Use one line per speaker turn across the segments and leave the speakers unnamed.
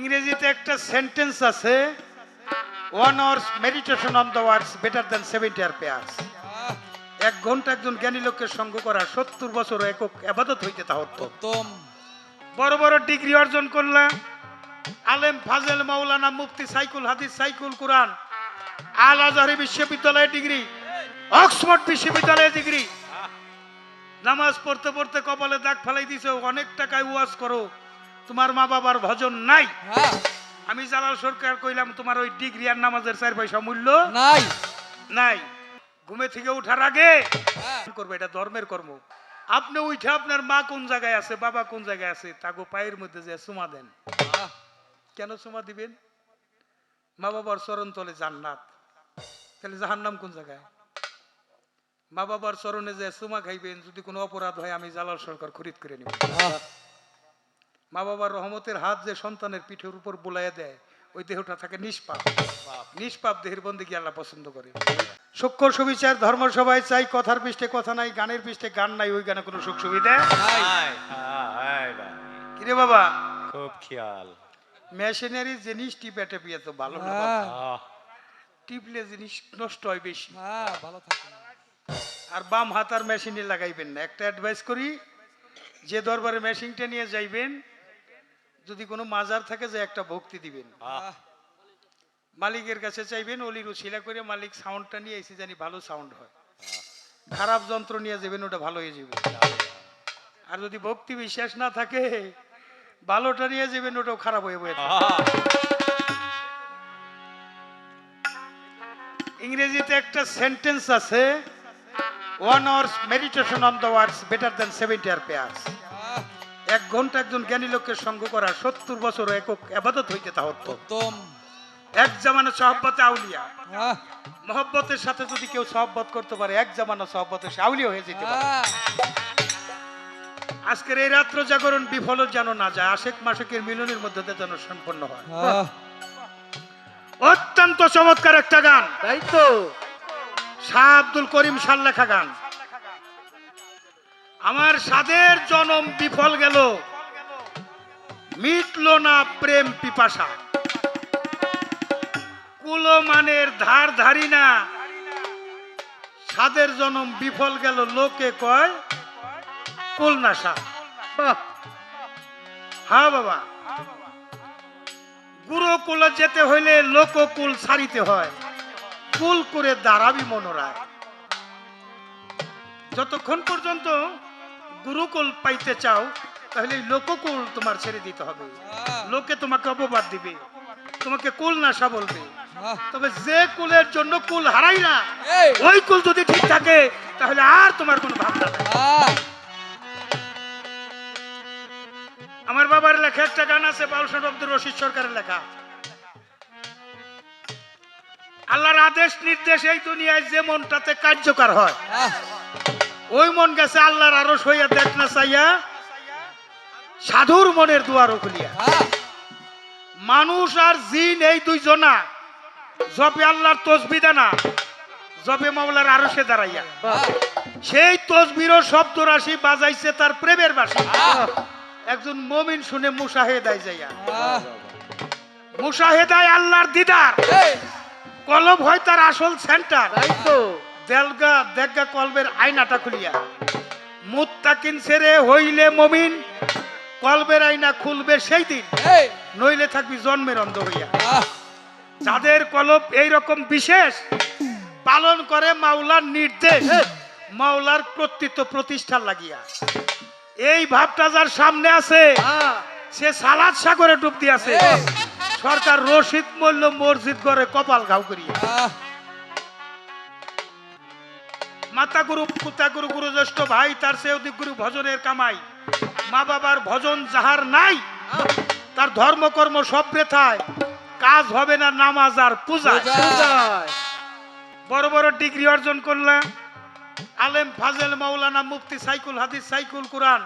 ইংরেজিতে একটা সেন্টেন্স আছে one hours meditation on the words better than seventy R prayers এক ঘণ্টা একজন জ্ঞানী লোকের সঙ্গ করা সত্তর বছর একক আবাদত হইতে তা হতো
উত্তম।
বড় বড় ডিগ্রি অর্জন করলা আলেম ফাজেল মাওলানা মুফতি সাইকুল হাদিস সাইকুল কোরআন আল আজহারি বিশ্ববিদ্যালয়ের ডিগ্রি অক্সফোর্ড বিশ্ববিদ্যালয়ের ডিগ্রি। নামাজ পড়তে পড়তে কপালে দাগ ফেলাই দিছে অনেক টাকায় ওয়াজ করো। তোমার মা বাবার ভজন নাই।
হ্যাঁ।
আমি জালাল সরকার কইলাম তোমার ওই ডিগ্রি আর নামাজের চার পয়সা মূল্য
নাই।
নাই। ঘুমে থেকে উঠার আগে
হ্যাঁ।
করব? এটা ধর্মের কর্ম। আপনি উঠে আপনার মা কোন জায়গায় আছে বাবা কোন জায়গায় আছে তাকে পায়ের মধ্যে যে চুমা দেন। কেন চুমা দিবেন? মা বাবার চরণ তলে জান্নাত। তাহলে জাহান্নাম কোন জায়গায়? মা বাবার চরণে যে চুমা খাইবেন যদি কোনো অপরাধ হয় আমি জালাল সরকার খরিদ করে নিব। মা বাবার রহমতের হাত যে সন্তানের পিঠের উপর বোলাইয়া দেয় ওই দেহটা থাকে নিষ্পাপ। নিষ্পাপ দেহের বন্দিকে আল্লাহ পছন্দ করে। সূক্ষ্ম সুবিচার ধর্ম সবাই চাই কথার পৃষ্ঠে কথা নাই গানের পৃষ্ঠে গান নাই ওই গানে কোনো সুখ সুবিধা
নাই।
হায়, হায়
কিরে বাবা?
খুব খেয়াল।
মেশিনারি জিনিস টিপে টেপিয়ে তো ভালো না বাবা।
হ্যাঁ।
টিপলে জিনিস নষ্ট হয় বেশি।
ভালো থাকে
আর বাম হাত আর মেশিনে লাগাইবেন না। একটা অ্যাডভাইস করি যে দরবারে মেশিনটা নিয়ে যাইবেন যদি কোনো মাজার থাকে যে একটা ভক্তি দিবেন। মালিকের কাছে চাইবেন অলির উশিলা করে মালিক সাউন্ডটা নিয়ে এসে জানি ভালো সাউন্ড হয়। খারাপ যন্ত্র নিয়ে যাবেন ওটা ভালো হয়ে যাবে। আর যদি ভক্তি বিশ্বাস না থাকে ভালোটা নিয়ে যাবেন ওটাও খারাপ হয়ে যাবে। ইংরেজিতে একটা সেন্টেন্স আছে one hours meditation on the words better than seventy R prayers এক ঘণ্টা একজন জ্ঞানী লোকের সঙ্গ করা সত্তর বছর একক আবাদত হইতে তা হতো
উত্তম।
এক জামানা সহব্বতে আউলিয়া। মহব্বতের সাথে যদি কেউ সহব্বত করতে পারে এক জামানা সহব্বতে সে আউলিয়া হয়ে যেতে পারে। আজকের এই রাত্র জাগরণ বিফল যেন না যায় আশেক মাসেকের মিলনের মধ্যে যেন সম্পন্ন হয়। অত্যন্ত চমৎকার একটা গান।
তাই তো।
শাহ আব্দুল করিম সাল লেখা গান। আমার সাদের জনম বিফল গেল। মিটল না প্রেম পিপাসা। কুলমানের ধার ধারি না। সাদের জনম বিফল গেল লোকে কয় কুলনাশা
বাহ,
হ্যাঁ বাবা। গুরুকুলে যেতে হইলে লোককুল ছাড়িতে হয়। কুল করে দাঁড়াবি মনোরায়। যতক্ষণ পর্যন্ত গুরুকুল পাইতে চাও তাহলে লোককুল তোমার ছেড়ে দিতে হবে। লোকে তোমাকে অপবাদ দিবে। তোমাকে কুল নাশা বলবে। তবে যে কুলের জন্য কুল হারাই না ওই কুল যদি ঠিক থাকে তাহলে আর তোমার কোনো ভাবনা নাই। আমার বাবার লেখা একটা গান আছে বাউলসন আব্দুর রশিদ সরকারের লেখা। আল্লাহর আদেশ নির্দেশ এই দুনিয়ায় যে মনটাতে কার্যকর হয়। ওই মন গেছে আল্লাহর আরও সইয়া দেখ না চাইয়া। সাধুর মনের দুয়ারও খুলিয়া। মানুষ আর জিন এই দুইজনা জবে আল্লাহর তসবি না জবে মামলার আরও সে দাঁড়াইয়া। সেই তসবিরও শব্দ রাশি বাজাইছে তার প্রেমের বাসি। একজন মমিন শুনে মুসাহেদায় যাইয়া। মুসাহেদায় আল্লাহর দিদার। কলব হয় তার আসল সেন্টার।
তাই তো।
দেলগা দেগা কলবের আয়নাটা খুলিয়া মুত্তাকিন ছেড়ে হইলে মমিন কলবের আয়না খুলবে সেই দিন। নইলে থাকবি জন্মের অন্ধ হইয়া। যাদের কলব এই রকম বিশেষ পালন করে মাওলার নির্দেশ মাওলার কর্তৃত্ব প্রতিষ্ঠা লাগিয়া। এই ভাবটা যার সামনে আছে সে সালাদ সাগরে ডুব দিয়াছে। সরকার রশিদ মূল্য মসজিদ করে কপাল ঘাউ করিয়া। মাতা গুরু পুতা গুরু গুরু জ্যেষ্ঠ ভাই তার সে অধিক গুরু ভজনের কামাই। মা বাবার ভজন যাহার নাই তার ধর্মকর্ম সব বৃথায়। কাজ হবে না নামাজ আর পূজা। বড় বড় ডিগ্রি অর্জন করলাম আলেম ফাজেল মাওলানা মুফতি সাইকুল হাদিস সাইকুল কোরআন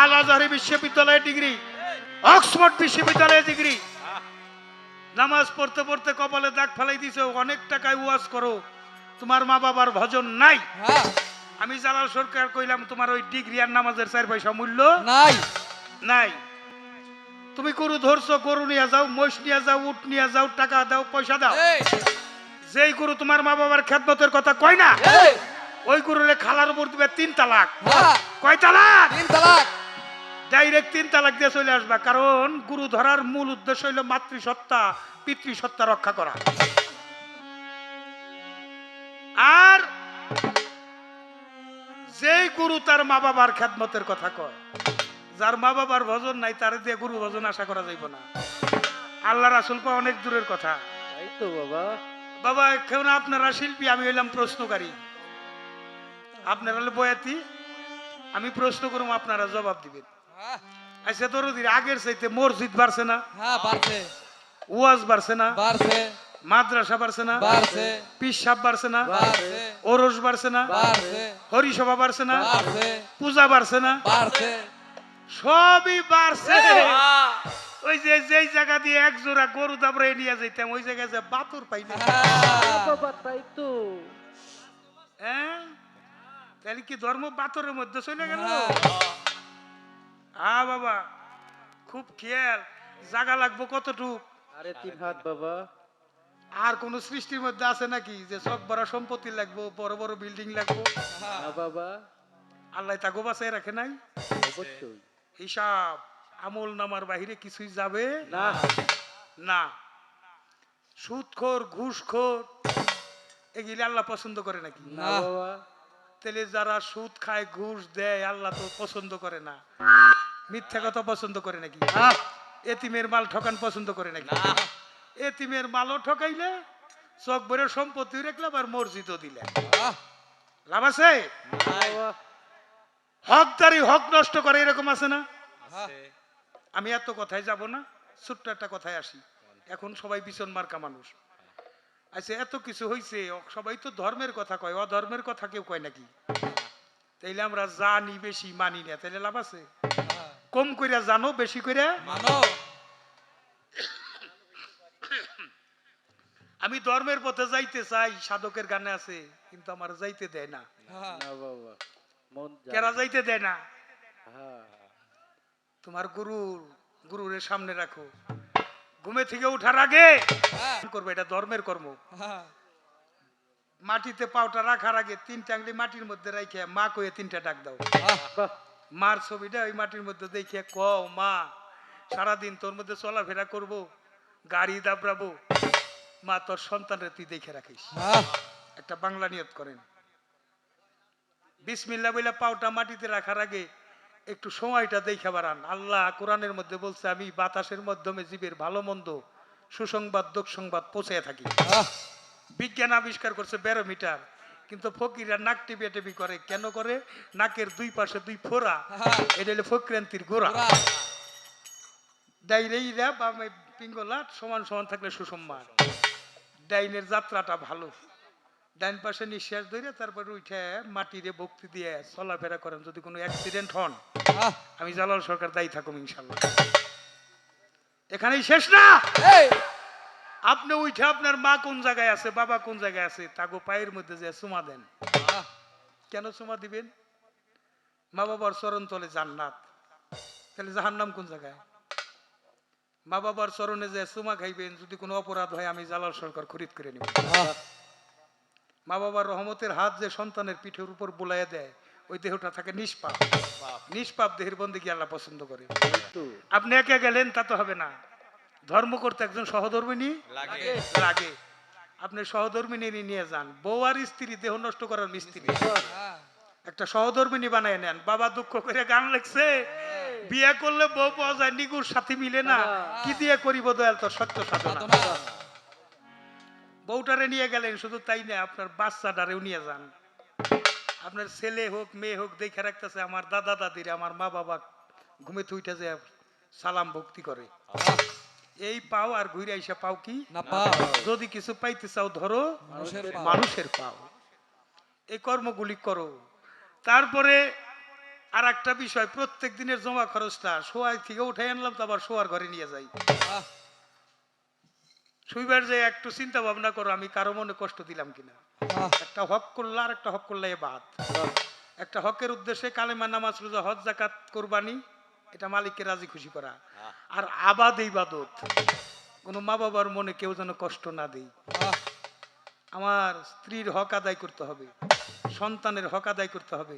আল আজহারি বিশ্ববিদ্যালয়ে ডিগ্রি অক্সফোর্ড বিশ্ববিদ্যালয়ে ডিগ্রি। নামাজ পড়তে পড়তে কপালে দাগ ফেলাই দিছে অনেক টাকায় ওয়াজ করো। তোমার মা বাবার ভজন নাই।
হ্যাঁ,
আমি জালাল সরকার কইলাম তোমার ওই ডিগ্রি আর নামাজের চার পয়সা মূল্য
নাই।
নাই। তুমি গরু ধরছো গরু নিয়ে যাও মহিষ নিয়ে যাও উট নিয়ে যাও টাকা দাও পয়সা দাও। যেই গরু তোমার মা বাবার খেদমতের কথা কয় না ওই গরুরে খালার উপর দিবে তিন তালাক।
হ্যাঁ।
কয় তালাক?
তিন তালাক।
ডাইরেক্ট তিন তালাক দিয়ে চলে আসবা। কারণ গুরু ধরার মূল উদ্দেশ্য হইল মাতৃসত্তা পিতৃসত্তা রক্ষা করা। আর যেই গুরু তার মা বাবার খেদমতের কথা কয় যার মা বাবার ভজন নাই তার দিয়ে গুরু ভজন আশা করা যাইব না। আল্লাহ রাসুল পা অনেক দূরের কথা।
তাই তো বাবা।
বাবা কেউ না আপনারা শিল্পী আমি হইলাম প্রশ্নকারী। আপনারা হলে বয়াতি আমি প্রশ্ন করুম আপনারা জবাব দিবেন। আচ্ছা দরদির আগের চাইতে মসজিদ বাড়ছে না?
হ্যাঁ বাড়ছে।
ওয়াজ বাড়ছে না?
বাড়ছে।
মাদ্রাসা বাড়ছে না পিসাব বাড়ছে না ওরস বাড়ছে না হরিসভা বাড়ছে না পূজা বাড়ছে না সবই বাড়ছে। ওই যে যেই জায়গা দিয়ে এক জোড়া গরু দাবড়ে নিয়ে যাইতাম ওই জায়গায় যে বাতুর পাই না।
হ্যাঁ,
তো।
হ্যাঁ? তাহলে কি ধর্ম বাতরের মধ্যে চলে গেল? হ্যাঁ। বাবা খুব খেয়াল। জায়গা লাগবো কতটুক?
আরে তিন হাত বাবা।
আর কোন সৃষ্টির মধ্যে আছে নাকি? যে চক বড় সম্পত্তি লাগবো বড় বড় বিল্ডিং লাগবো?
বাবা।
আল্লাহ তাগো বাসায় রাখে নাই?
অবশ্যই।
হিসাব আমল নামার বাহিরে কিছুই যাবে
না।
না। সুদখোর ঘুষখোর এগুলি আল্লাহ পছন্দ করে নাকি?
না
না।
তাহলে যারা সুদ খায় ঘুষ দেয় আল্লাহ তো পছন্দ করে না। মিথ্যা কথা পছন্দ করে নাকি? এতিমের মাল ঠকান পছন্দ করে নাকি? এতিমের মালও ঠকাইলে চক ভরে সম্পত্তি রাখলাম আর মসজিদও দিলে। লাভ আছে? হকদারি হক নষ্ট করে এরকম আছে না? আমি এত কথায় যাব না ছোট্ট একটা কথায় আসি। এখন সবাই বিছন মার্কা মানুষ। আচ্ছা এত কিছু হয়েছে সবাই তো ধর্মের কথা কয় অধর্মের কথা কেউ কয় নাকি? তাইলে আমরা জানি বেশি মানি না তাইলে লাভ আছে?
হ্যাঁ।
কম কইরা জানো বেশি কইরা
মানো।
আমি ধর্মের পথে যাইতে চাই সাধকের গানে আছে কিন্তু আমার যাইতে দেয় না।
হ্যাঁ,
না বাবা মন যায়
কেরা যাইতে দেয় না?
হ্যাঁ।
তোমার গুরু গুরুরের সামনে রাখো। ঘুমে থেকে ওঠার আগে
হ্যাঁ,
করবে এটা ধর্মের কর্ম। মাটিতে পাউটা রাখার আগে তিনটা আংলি মাটির মধ্যে রাখে মা কয়ে তিনটা ডাক দাও। মার ছবিটা ওই মাটির মধ্যে দেখে ক মা সারাদিন তোর মধ্যে চলাফেরা করব গাড়ি দাবড়াবো মা তোর সন্তানের তুই দেখে রাখিস। একটা বাংলা নিয়ত করেন। বিসমিল্লা বইলা পাউটা মাটিতে রাখার আগে একটু সময়টা দেখে বাড়ান। আল্লাহ কোরআনের মধ্যে বলছে আমি বাতাসের মাধ্যমে জীবের ভালো মন্দ সুসংবাদ দুঃখ সংবাদ পৌঁছে থাকি। বিজ্ঞান আবিষ্কার করছে ব্যারোমিটার। কিন্তু ফকিরা নাক টিপে টিপি করে কেন করে? নাকের দুই পাশে দুই ফোড়া।
হ্যাঁ।
এটা হলো ফক্রান্তির গোড়া। ডাইরেইরা বা পিঙ্গলা সমান সমান থাকলে সুসম্মান ডাইনের যাত্রাটা ভালো। ডাইন পাশে নিঃশ্বাস ধরে তারপরে উঠে মাটিরে ভক্তি দিয়ে চলাফেরা করেন। যদি কোনো অ্যাক্সিডেন্ট হন আমি জালাল সরকার দায়ী থাকুম ইনশাল্লাহ। এখানেই শেষ না? আপনি উঠে আপনার মা কোন জায়গায় আছে বাবা কোন জায়গায় আছে তাগো পায়ের মধ্যে যে চুমা দেন। কেন চুমা দিবেন? মা বাবার চরণ তলে জান্নাত। তাহলে জাহান্নাম কোন জায়গায়? মা বাবার চরণে যে চুমা খাইবেন যদি কোনো অপরাধ হয় আমি জালাল সরকার খরিদ করে নিব। মা বাবার রহমতের হাত যে সন্তানের পিঠের উপর বুলাইয়া দেয় ওই দেহটা থাকে নিষ্পাপ। নিষ্পাপ দেহের বন্দিকে আল্লাহ পছন্দ করে। আপনি একে গেলেন তা তো হবে না। ধর্ম করতে একজন সহধর্মিনী
লাগে।
আপনি সহধর্মিনী নিয়ে যান। বউ আর স্ত্রী দেহ নষ্ট করার মিস্ত্রি। একটা সহধর্মিনী বানায় নেন। বাবা দুঃখ করে গান লেখছে। বিয়ে করলে বউ পাওয়া যায় নিগুর সাথে মিলে না। কি দিয়ে করিব দয়াল তোর সত্য সাধনা। বউটারে নিয়ে গেলেন শুধু তাই না আপনার বাচ্চাটারেও নিয়ে যান। আপনার ছেলে হোক মেয়ে হোক দেখে রাখতেছে আমার দাদা দাদির আমার মা বাবা ঘুমে থুইটা যে সালাম ভক্তি করে। এই পাও আর ঘুরে আইসা পাও কি?
না পাও।
যদি কিছু পাইতে চাও ধরো
মানুষের পাও।
মানুষের পাও। এই কর্মগুলি করো। তারপরে আর একটা বিষয় প্রত্যেক দিনের জমা খরচটা শোয়ার থেকে উঠে আনলাম তো আবার শোয়ার ঘরে নিয়ে যাই। শুইবার যে একটু চিন্তা ভাবনা করো আমি কারও মনে কষ্ট দিলাম কিনা। একটা হক করলা আর একটা হক করলা বাদ। একটা হকের উদ্দেশ্যে কালেমা নামাজ রোজা হজ জাকাত কোরবানি এটা মালিককে রাজি খুশি করা। আর আবাদ ইবাদত কোনো মা বাবার মনে কেউ যেন কষ্ট না দেই আমার স্ত্রীর হক আদায় করতে হবে সন্তানের হক আদায় করতে হবে।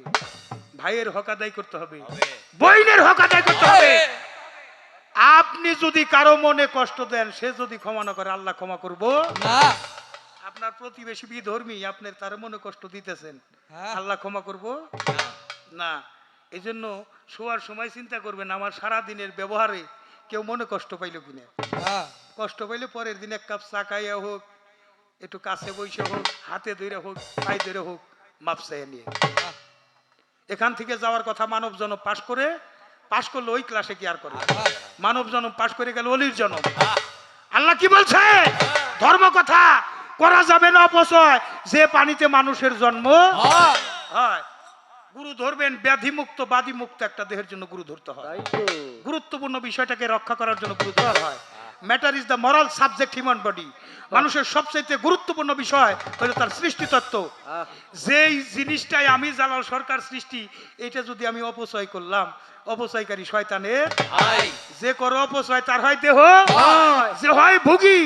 ভাইয়ের হক আদায় করতে হবে। বইনের হক আদায় করতে হবে। আপনি যদি কারও মনে কষ্ট দেন সে যদি ক্ষমা না করে আল্লাহ ক্ষমা করব।
না।
আপনার প্রতিবেশী বিধর্মী আপনার তার মনে কষ্ট দিতেছেন।
হ্যাঁ।
আল্লাহ ক্ষমা করব? না। এই জন্য শোয়ার সময় চিন্তা করবেন আমার সারা দিনের ব্যবহারে কেউ মনে কষ্ট পাইল কিনা। কষ্ট পাইলে পরের দিন এক কাপ চা খাইয়া হোক একটু কাছে বসে হোক হাতে ধরে হোক পায়ে ধরে হোক মাপ চাইয়া নিয়ে। এখান থেকে যাওয়ার কথা মানব জনম পাশ করে পাশ করলে ওই ক্লাসে কি আর করে। মানব জনম পাশ করে গেল অলির জনম। আল্লাহ কি বলছে? ধর্ম কথা। করা যাবে না অপচয়। যে পানিতে মানুষের জন্ম
হ্যাঁ।
হয়। গুরু ধরবেন ব্যাধি মুক্ত বাদী মুক্ত একটা দেহের জন্য গুরু ধরতে হয়। গুরুত্বপূর্ণ বিষয়টাকে রক্ষা করার জন্য গুরু ধরা হয়। Matter is the moral subject human body মানুষের সবচেয়ে গুরুত্বপূর্ণ বিষয় হলো তার সৃষ্টি তত্ত্ব যেই জিনিসটাই আমি জালাল সরকার সৃষ্টি এটা যদি আমি অপচয় করলাম অপচয়কারী শয়তানের
আই,
যে করো অপচয় তার হয় দেহ
হয়।
যে হয় ভুগি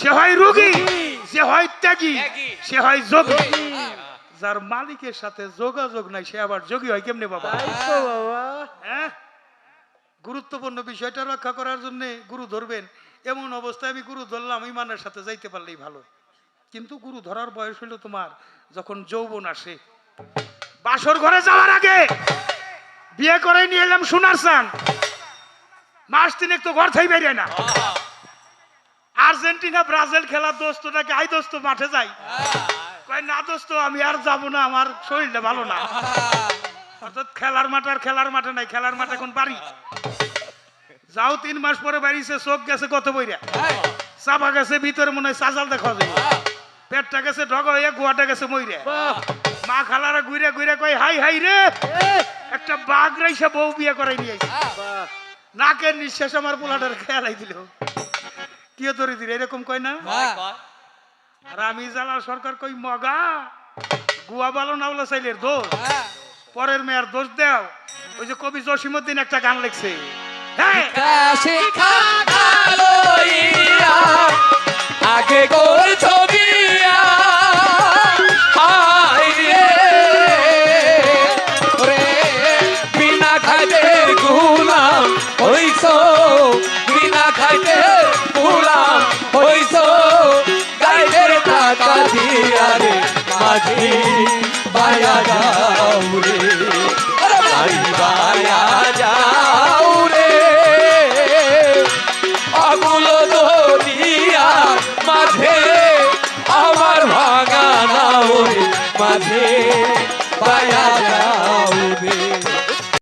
সে হয় রোগী যে হয় ত্যাগী। সে হয় যোগী। যার মালিকের সাথে যোগাযোগ নাই সে আবার যোগী হয় কেমনে বাবা। হ্যাঁ? গুরুত্বপূর্ণ বিষয়টা রক্ষা করার জন্য গুরু ধরবেন। এমন অবস্থায় আমি গুরু ধরলাম ইমানের সাথে যাইতে পারলেই ভালো। কিন্তু গুরু ধরার বয়স হলো তোমার যখন যৌবন আসে। বাসর ঘরে যাওয়ার আগে বিয়ে করে নিয়ে এলাম সোনার চান। মাস তিনেক তো ঘর থাই বেরিয়ে না। আর্জেন্টিনা ব্রাজিল খেলার দোস্তটাকে আই দোস্ত মাঠে যাই কয় না দোস্ত আমি আর যাব না আমার শরীরটা ভালো না। অর্থাৎ খেলার মাঠ আর খেলার মাঠে নাই খেলার মাঠ এখন বাড়ি। যাও তিন মাস পরে বাড়িছে চোখ গেছে কত বইরা। চাপা গেছে ভিতরে মনে হয় চাচাল দেখা যায়। পেটটা গেছে ঢগা হয়ে গোয়াটা গেছে মইরা। মা খালারা ঘুরে ঘুরে কয় হাই হাই রে! একটা বাঘ রাইসা বউ বিয়ে করাই নিয়ে আইছে। নাকের নিঃশ্বাস আমার পোলাটার খেয়ালাই দিল। কি ধরে দিল এরকম কয় না?
কয়, কয়।
আর আমি জালাল সরকার কই মগা গুয়া বালো নাওলা চাইলের দোষ। পরের মেয়ের দোষ দেও। ওই যে কবি জসিমুদ্দিন একটা গান লিখছে। হ্যাঁ!
আগে গোর ছবি বিনা বিনা খাইতে মাঝি, বায়া যাও রে।